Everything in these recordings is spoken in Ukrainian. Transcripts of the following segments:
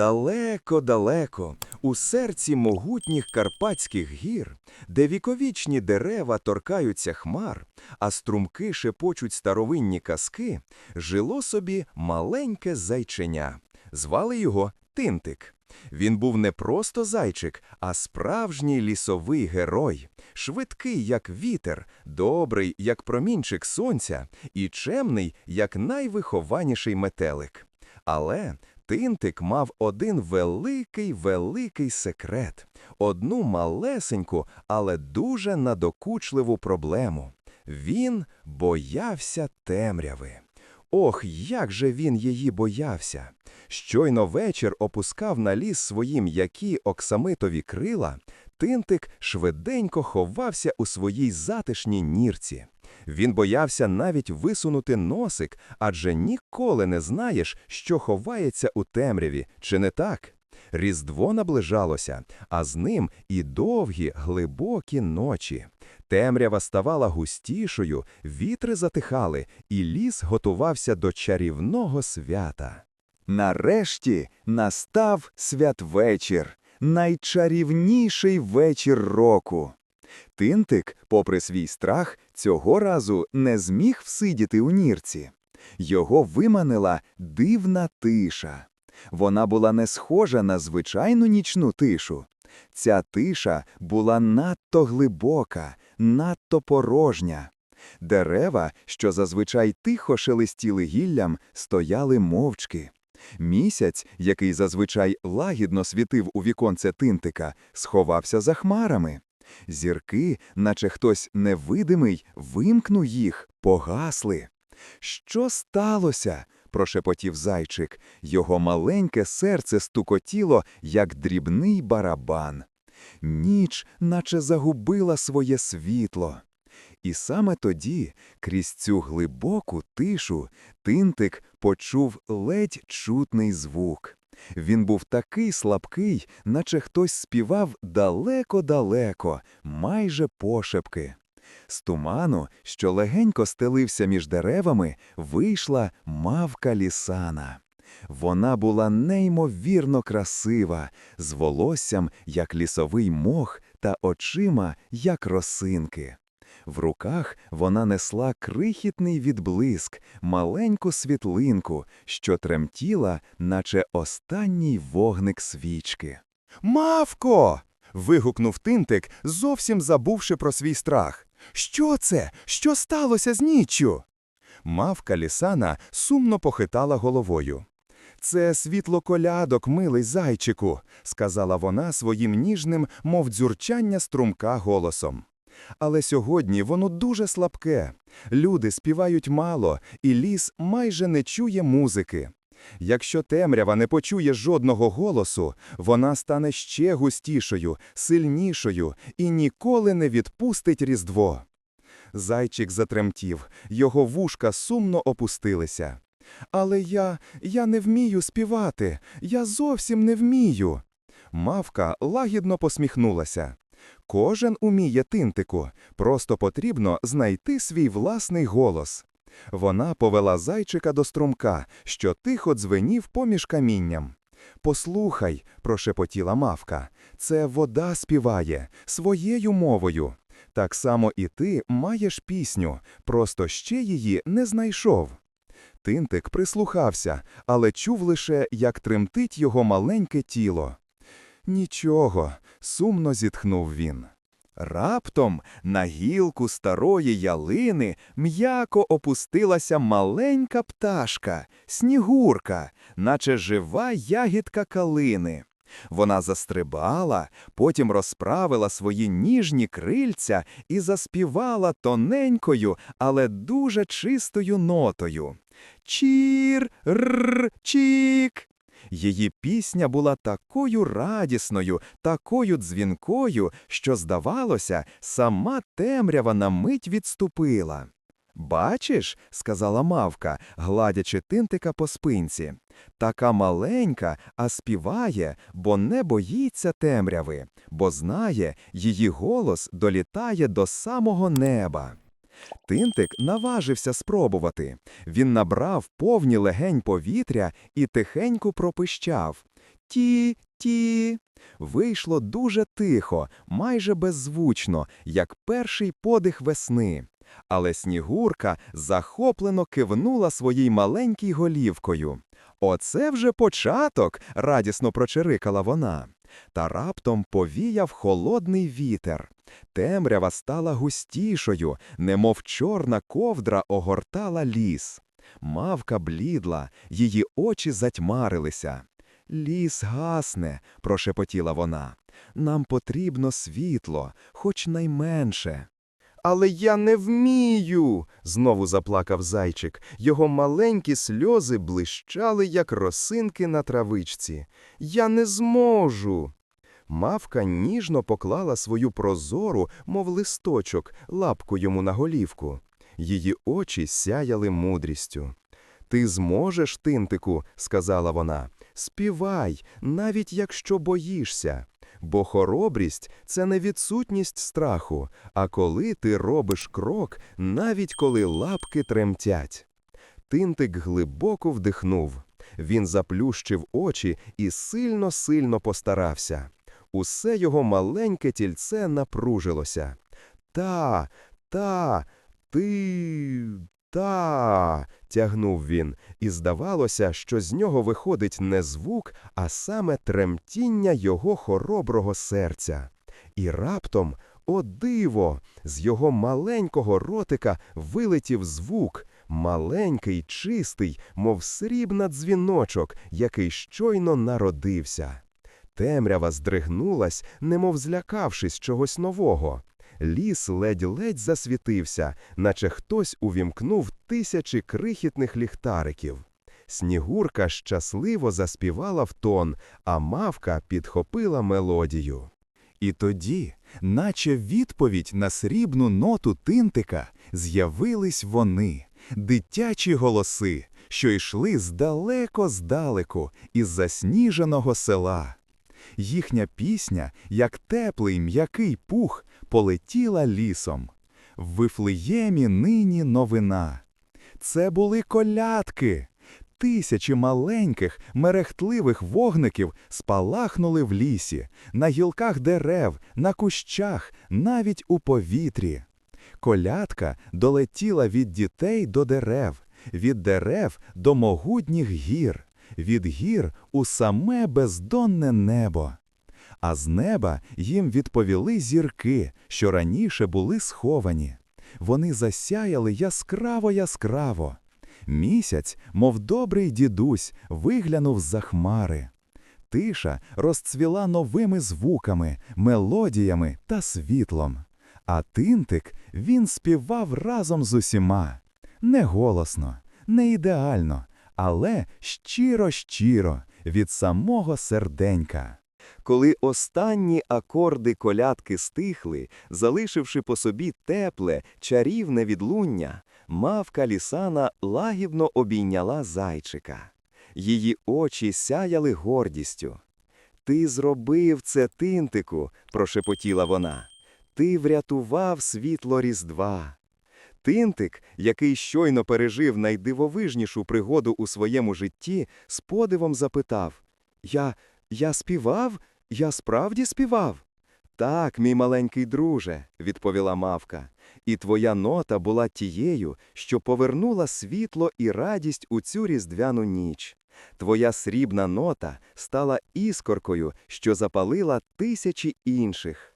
Далеко-далеко, у серці могутніх Карпатських гір, де віковічні дерева торкаються хмар, а струмки шепочуть старовинні казки, жило собі маленьке зайченя. Звали його Тинтик. Він був не просто зайчик, а справжній лісовий герой, швидкий, як вітер, добрий, як промінчик сонця, і чемний, як найвихованіший метелик. Але Тинтик мав один великий великий секрет, одну малесеньку, але дуже надокучливу проблему. Він боявся темряви. Ох, як же він її боявся! Щойно вечір опускав на ліс свої м'які оксамитові крила, тинтик швиденько ховався у своїй затишній нірці. Він боявся навіть висунути носик, адже ніколи не знаєш, що ховається у темряві, чи не так? Різдво наближалося, а з ним і довгі, глибокі ночі. Темрява ставала густішою, вітри затихали, і ліс готувався до чарівного свята. Нарешті настав святвечір, найчарівніший вечір року. Тинтик, попри свій страх, цього разу не зміг всидіти у нірці. Його виманила дивна тиша. Вона була не схожа на звичайну нічну тишу. Ця тиша була надто глибока, надто порожня. Дерева, що зазвичай тихо шелестіли гіллям, стояли мовчки. Місяць, який зазвичай лагідно світив у віконце тинтика, сховався за хмарами. Зірки, наче хтось невидимий, вимкнув їх, погасли. Що сталося? прошепотів зайчик. Його маленьке серце стукотіло, як дрібний барабан. Ніч, наче загубила своє світло. І саме тоді, крізь цю глибоку тишу, тинтик почув ледь чутний звук. Він був такий слабкий, наче хтось співав далеко-далеко, майже пошепки. З туману, що легенько стелився між деревами, вийшла мавка лісана. Вона була неймовірно красива, з волоссям, як лісовий мох, та очима, як росинки. В руках вона несла крихітний відблиск, маленьку світлинку, що тремтіла, наче останній вогник свічки. Мавко. вигукнув тинтик, зовсім забувши про свій страх. Що це? Що сталося з ніччю? Мавка лісана сумно похитала головою. Це світло колядок, милий зайчику, сказала вона своїм ніжним, мов дзюрчання струмка голосом. Але сьогодні воно дуже слабке. Люди співають мало, і ліс майже не чує музики. Якщо темрява не почує жодного голосу, вона стане ще густішою, сильнішою і ніколи не відпустить Різдво. Зайчик затремтів, його вушка сумно опустилися. Але я, я не вмію співати, я зовсім не вмію. Мавка лагідно посміхнулася. Кожен уміє тинтику, просто потрібно знайти свій власний голос. Вона повела зайчика до струмка, що тихо дзвенів поміж камінням. Послухай, прошепотіла мавка, це вода співає своєю мовою. Так само і ти маєш пісню, просто ще її не знайшов. Тинтик прислухався, але чув лише, як тремтить його маленьке тіло. Нічого, сумно зітхнув він. Раптом на гілку старої ялини м'яко опустилася маленька пташка, снігурка, наче жива ягідка калини. Вона застрибала, потім розправила свої ніжні крильця і заспівала тоненькою, але дуже чистою нотою. Чір, р, чік. Її пісня була такою радісною, такою дзвінкою, що, здавалося, сама темрява на мить відступила. Бачиш, сказала мавка, гладячи тинтика по спинці, така маленька, а співає, бо не боїться темряви, бо знає, її голос долітає до самого неба. Тинтик наважився спробувати. Він набрав повні легень повітря і тихенько пропищав. Ті-ті. Вийшло дуже тихо, майже беззвучно, як перший подих весни. Але Снігурка захоплено кивнула своїй маленькій голівкою. Оце вже початок, радісно прочирикала вона. Та раптом повіяв холодний вітер. Темрява стала густішою, немов чорна ковдра огортала ліс. Мавка блідла, її очі затьмарилися. Ліс гасне, прошепотіла вона. Нам потрібно світло, хоч найменше. Але я не вмію. знову заплакав зайчик. Його маленькі сльози блищали, як росинки на травичці. Я не зможу. Мавка ніжно поклала свою прозору, мов листочок, лапку йому на голівку. Її очі сяяли мудрістю. Ти зможеш, тинтику, сказала вона. Співай, навіть якщо боїшся. Бо хоробрість це не відсутність страху, а коли ти робиш крок, навіть коли лапки тремтять. Тинтик глибоко вдихнув. Він заплющив очі і сильно-сильно постарався. Усе його маленьке тільце напружилося. Та, та, ти, та, тягнув він, і здавалося, що з нього виходить не звук, а саме тремтіння його хороброго серця. І раптом, о диво, з його маленького ротика вилетів звук, маленький, чистий, мов срібна дзвіночок, який щойно народився. Темрява здригнулась, немов злякавшись чогось нового. Ліс ледь-ледь засвітився, наче хтось увімкнув тисячі крихітних ліхтариків. Снігурка щасливо заспівала в тон, а мавка підхопила мелодію. І тоді, наче відповідь на срібну ноту тинтика, з'явились вони, дитячі голоси, що йшли здалеко здалеку, із засніженого села. Їхня пісня, як теплий м'який пух, полетіла лісом. В Вифлеємі нині новина. Це були колядки. Тисячі маленьких, мерехтливих вогників спалахнули в лісі, на гілках дерев, на кущах, навіть у повітрі. Колядка долетіла від дітей до дерев, від дерев до могутніх гір, від гір у саме бездонне небо. А з неба їм відповіли зірки, що раніше були сховані. Вони засяяли яскраво яскраво. Місяць, мов добрий дідусь, виглянув за хмари. Тиша розцвіла новими звуками, мелодіями та світлом. А тинтик він співав разом з усіма. Не голосно, не ідеально, але щиро-щиро, від самого серденька. Коли останні акорди колядки стихли, залишивши по собі тепле, чарівне відлуння, мавка лісана лагідно обійняла зайчика. Її очі сяяли гордістю. Ти зробив це, тинтику, прошепотіла вона. Ти врятував світло Різдва. Тинтик, який щойно пережив найдивовижнішу пригоду у своєму житті, з подивом запитав Я я співав? Я справді співав? Так, мій маленький друже, відповіла мавка, і твоя нота була тією, що повернула світло і радість у цю різдвяну ніч. Твоя срібна нота стала іскоркою, що запалила тисячі інших.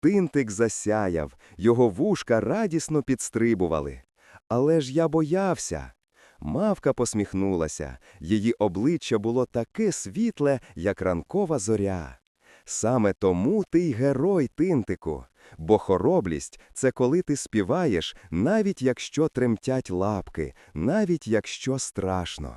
Тинтик засяяв, його вушка радісно підстрибували. Але ж я боявся. Мавка посміхнулася, її обличчя було таке світле, як ранкова зоря. Саме тому ти й герой, тинтику, бо хороблість це коли ти співаєш, навіть якщо тремтять лапки, навіть якщо страшно.